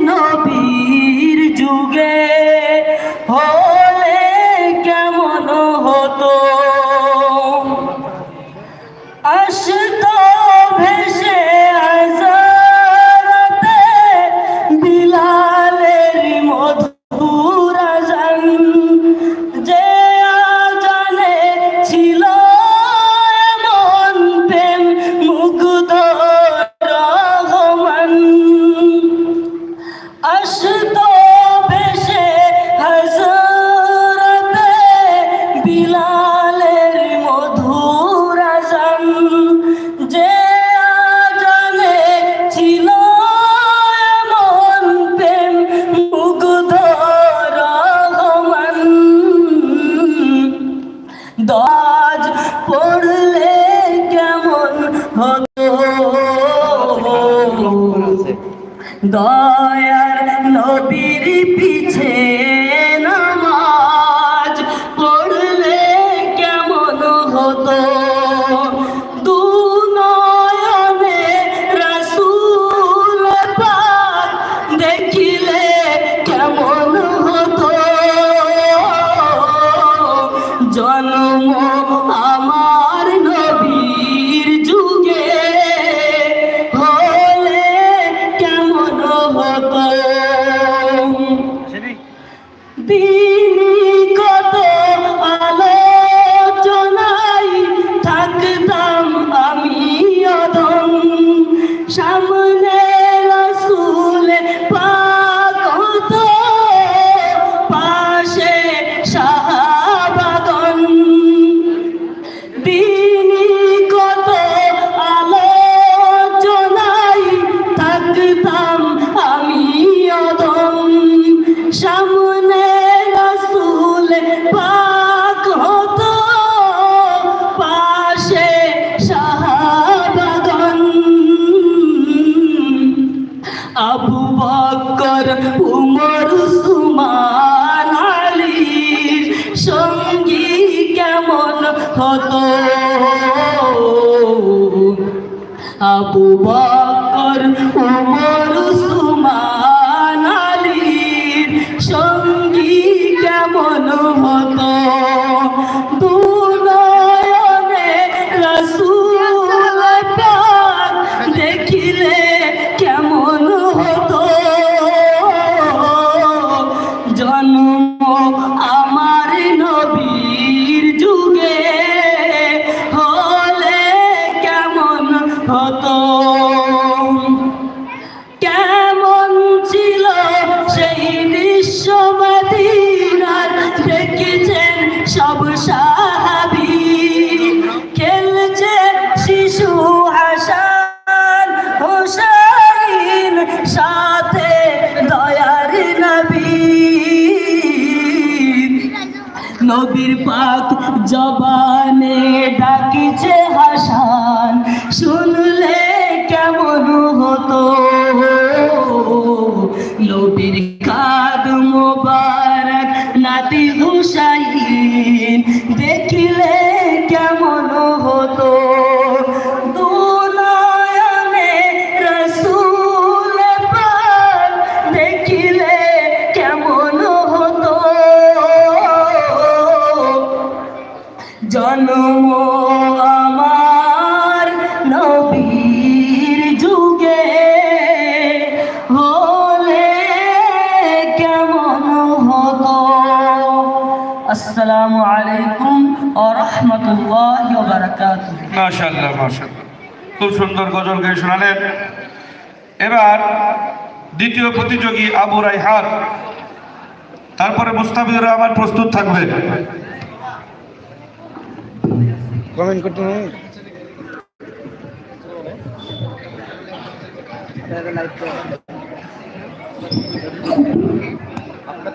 নবী আবু বকর নবীর সুন্দর গজল গিয়ে শোনালেন। এবার দ্বিতীয় প্রতিযোগী আবু রাইহান। তারপরে মুস্তাফিজুর রহমান প্রস্তুত থাকবে। কমেন্ট করতে আপনার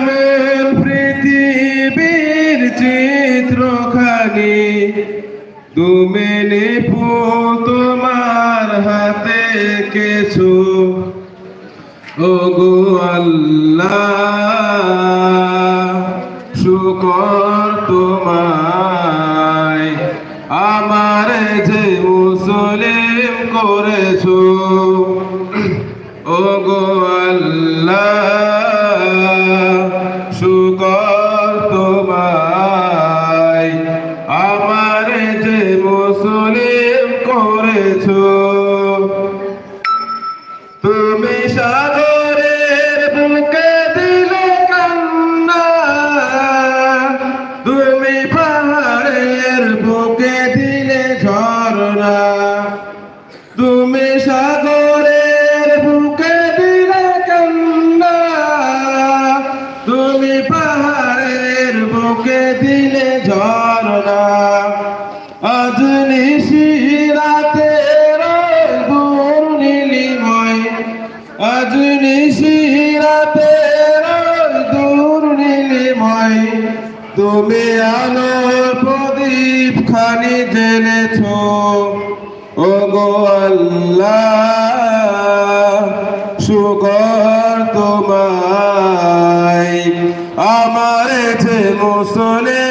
শ্যামল পৃথিবীর চিত্রখানি তুমি নিপুণ তোমার হাতে কেছো ও গো আল্লাহ, শুকর তোমায়, আমার যে মুসলিম করেছ। ও খানি জেনেছ ও গো আল্লাহ সুগর তোমায়। আমার যে মুসলিম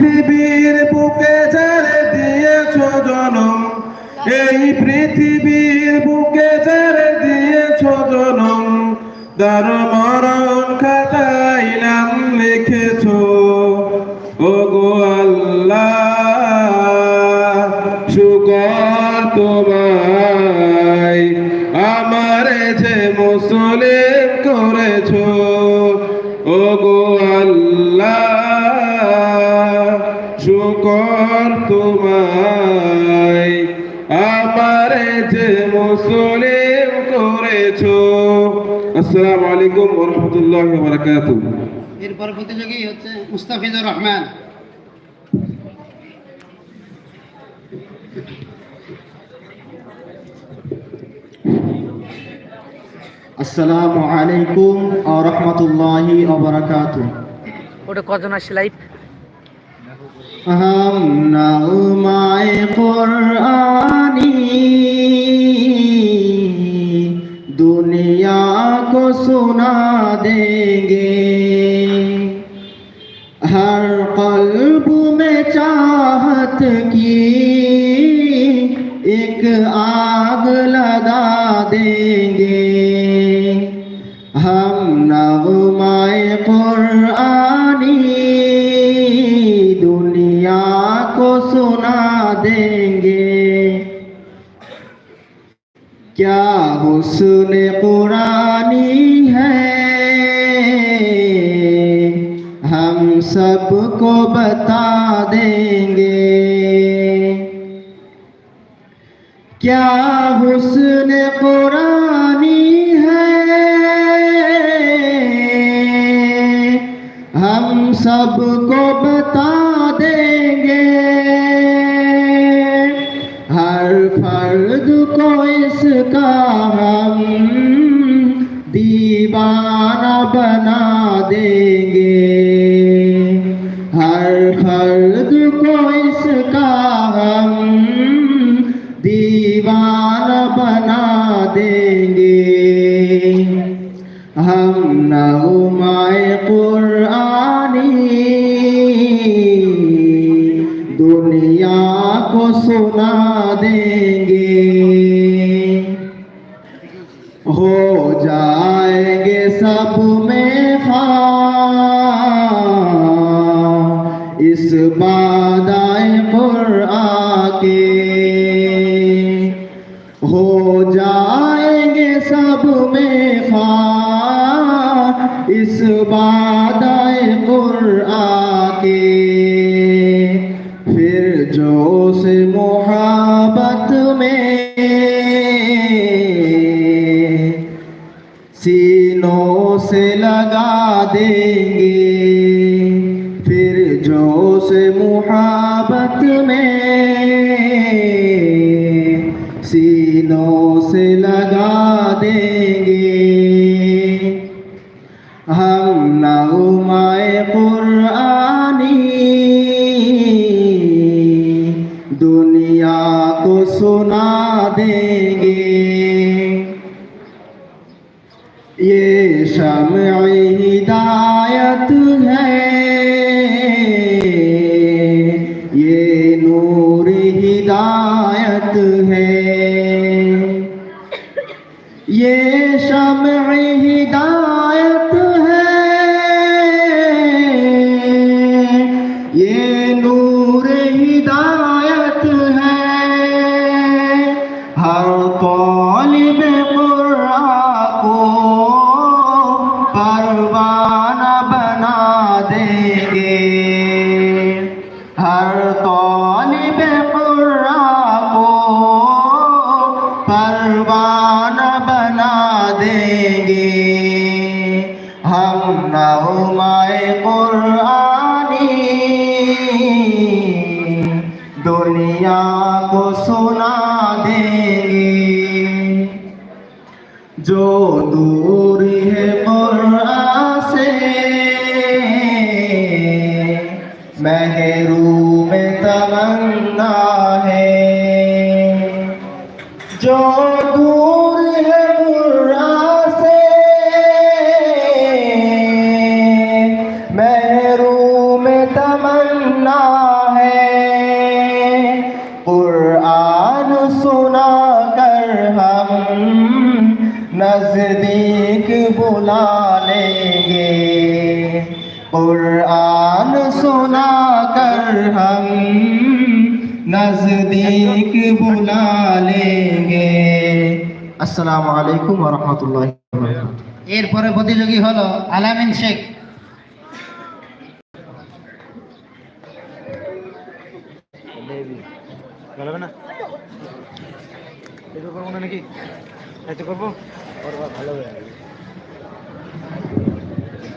পৃথিবীর বুকে যারে দিয়েছ জনম। এই পৃথিবীর বুকে যারে দিয়েছ জনম। দার করেছ আসসালামু আলাইকুম ওরহমতুল্লাহ বারাকাতুহ এরপর প্রতিযোগী হচ্ছে মুস্তাফিজুর রহমান আসসালামু আলাইকুম আ রহমতুল্লাহি ওবারাকাতু ওটা কজন আসছে লাইভ हम नमाए कुरानी दुनिया को सुना देंगे हर कल्ब में चाहत की एक आग लगा देंगे हम नगमाए कुरानी दुनिया को सुना देंगे 是嘞。फर्द को इसका हम दीवाना बना देंगे کو سنا دیں گے ہو جائیں گے سب میں خواہ۔ اس بادائے مر کے ہو جائیں گے سب میں خواہ۔ اس بات देंगे هر طالب قرآن کو پروان بنا دیں گے ہم نغمائے قرآنی دنیا کو سنا دیں گے جو तमन्ना है कुरान सुना कर हम नजदीक बुला लेंगे कुरान सुना कर हम नजदीक बुला लेंगे अस्सलाम वालेकुम वरहमतुल्लाहि वबरकातुहू এরপরে প্রতিযোগী হলো আলামিন শেখ নাকি? এতে করব? ভালো হবে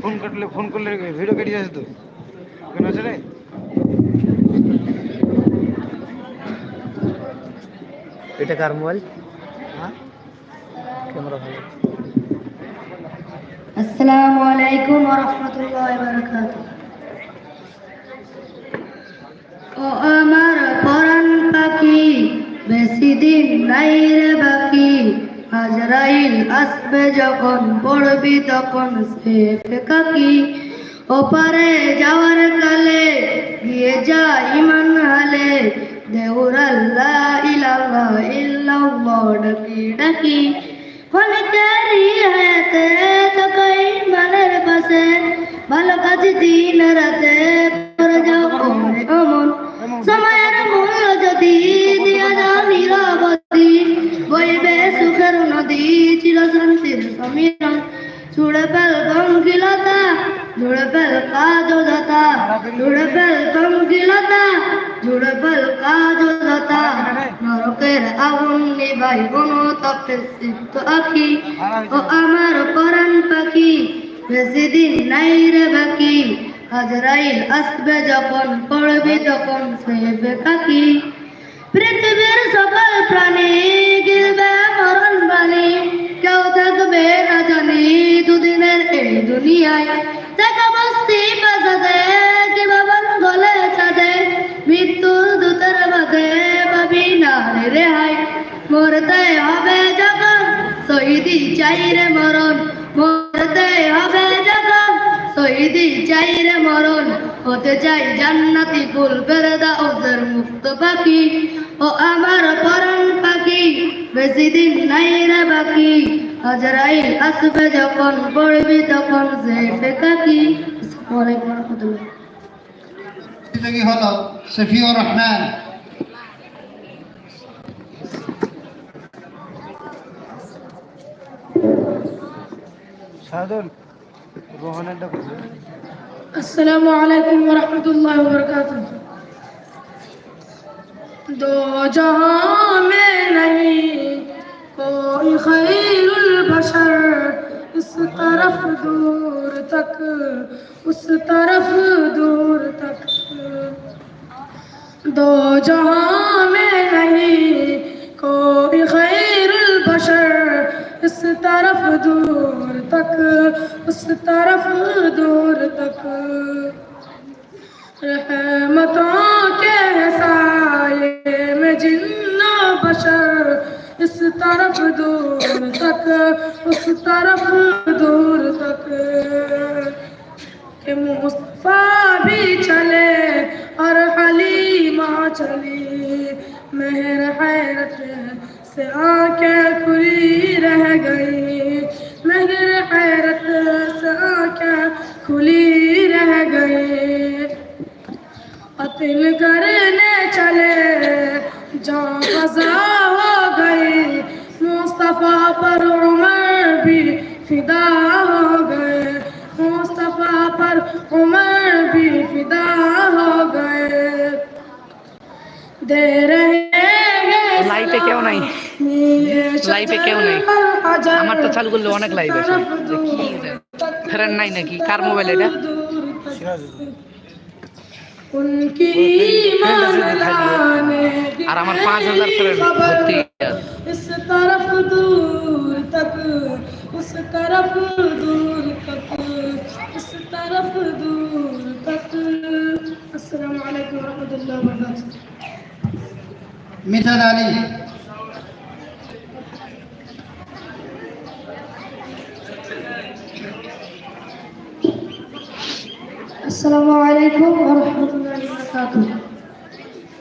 ফোন কাটলে ফোন করলে ভিডিও কেটে যাচ্ছে তো। কেন আছে রে? এটা কার মোবাইল? হ্যাঁ? ক্যামেরা ভালো। আসসালামু আলাইকুম ওরহমতুল্লাহ বারাকাত ও আমার পরাণ পাখি। বেশি দিন নাই রে বাকি। আজরাইল আসবে যখন, পড়বি তখন সে কাকি। ওপারে যাওয়ার কালে গিয়ে যা ইমান হালে। দেউর আল্লাহ ইলাল্লাহ ইল্লাল্লাহ ডাকি ডাকি। হলে তেরি হায়াতে থাকাই মানের পাশে। ভালো কাজ দিন রাতে ও আমার পরাণ পাখি বেশি দিন নাই রে বাকি। আসবে যখন, পড়বি তখন পৃথিবীর সকল প্রাণী গিলবে মরণ বাণী। কেউ থাকবে না জানি দুদিনের এই দুনিয়ায়। দেখা বস্তি বাজাদে কি গলে চাঁদে। মৃত্যুর দূতের বাদে পাবি না রেহাই। মরতে হবে শহীদি চাই রে মরণ, মরতে হবে যখন। শহীদি চাই রে মরণ, হতে চাই জান্নাতি ফুল, বেরদা ওদের মুক্ত পাখি। ও আমার পরণ পাখি, বেশি দিন নাই রে বাকি। আজরাইল আসবে যখন, পড়বি তখন সে ফেকাকি আসসালামু আলাইকুম রহমতুল্লাহ। প্রতিযোগী হলো? রহমান। সাধন রোহানেরটা আসসালামু আলাইকুম ওয়া রাহমাতুল্লাহি ওয়া বারাকাতুহু। দো জহাঁ মে নহি কোই খাইরুল বশর اس طرف دور تک اس طرف دور تک دو جہاں میں نہیں کوئی خیر البشر तरफ दूर तक उस तरफ दूर तक रहमतों के साये में जिन्ना बशर इस तरफ दूर तक उस तरफ दूर तक के मुस्तफा भी चले और हलीमा चली मेहर हैरत है سے آنکھیں کھلی رہ گئی مگر حیرت سے آنکھیں کھلی رہ گئی قتل کرنے چلے جان فضا ہو گئی، مصطفیٰ پر عمر بھی فدا ہو گئے۔ مصطفیٰ پر عمر بھی فدا ہو گئے۔ دے رہے لائٹیں کیوں نہیں؟ লাইফে কেউ নেই। আমার তো চালু করলে অনেক লাইফ আছে। ফেরেন নাই নাকি? কার মোবাইল এটা? আর আমার পাঁচ হাজার ফ্রেন্ড ভর্তি মিথাল আলী আসসালামু আলাইকুম রাহমাতুল্লাহি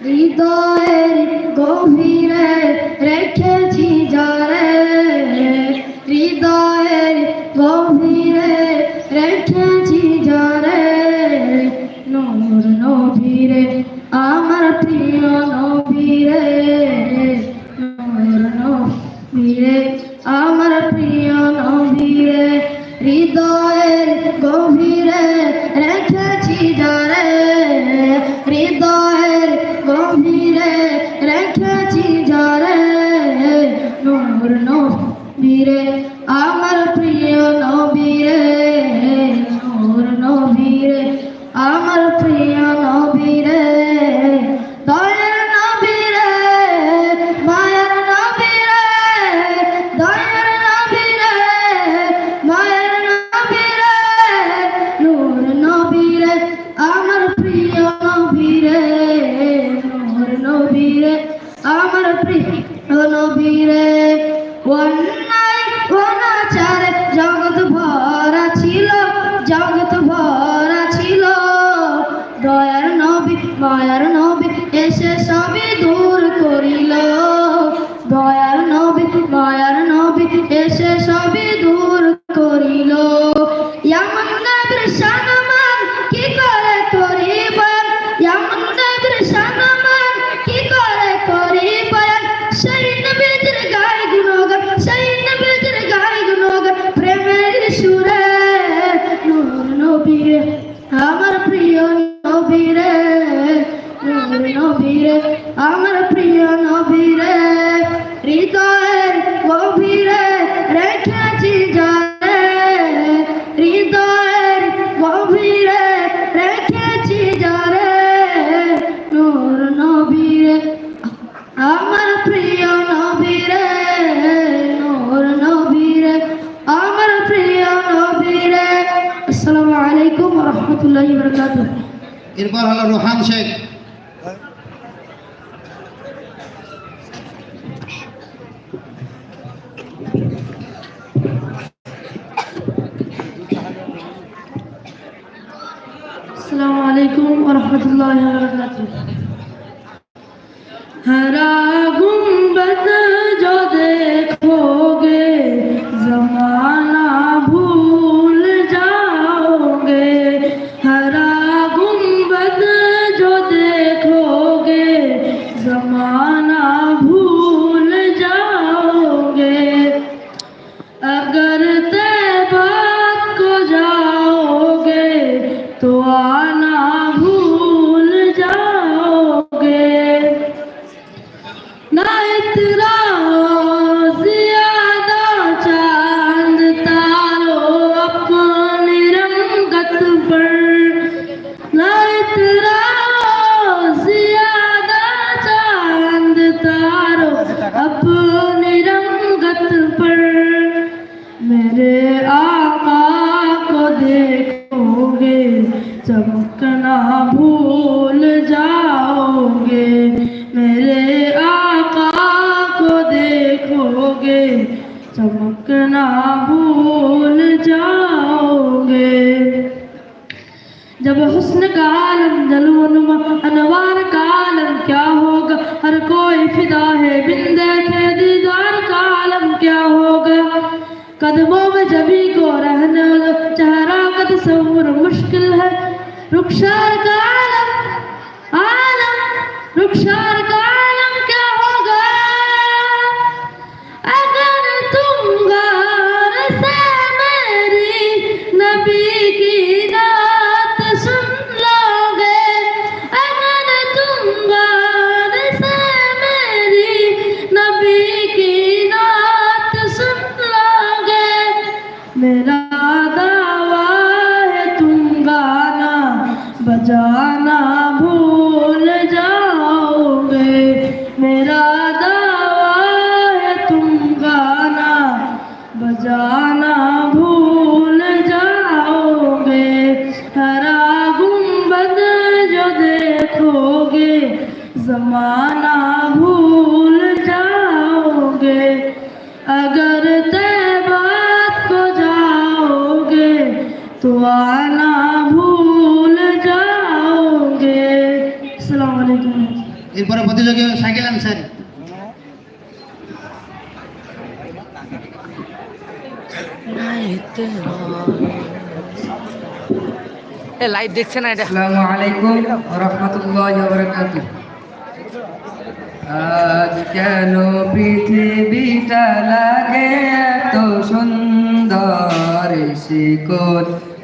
হৃদয়ের গভীরে الله وبركاته جب حسن کا عالم جلو انوار کا عالم کیا ہوگا؟ ہر کوئی فدا ہے بندے کے دیدار کا عالم کیا ہوگا؟ قدموں میں جبھی کو رہنا چہرہ کا تصور مشکل ہے۔ رخسار کا عالم عالم رخسار کا জান এরপরে প্রতিযোগী শাকিল আনসারি এ লাইভ দেখছে না এটা? আসসালামু আলাইকুম রহমতুল্লাহ বরকাতু আজ কেন পৃথিবীটা লাগে এত সুন্দর শিকল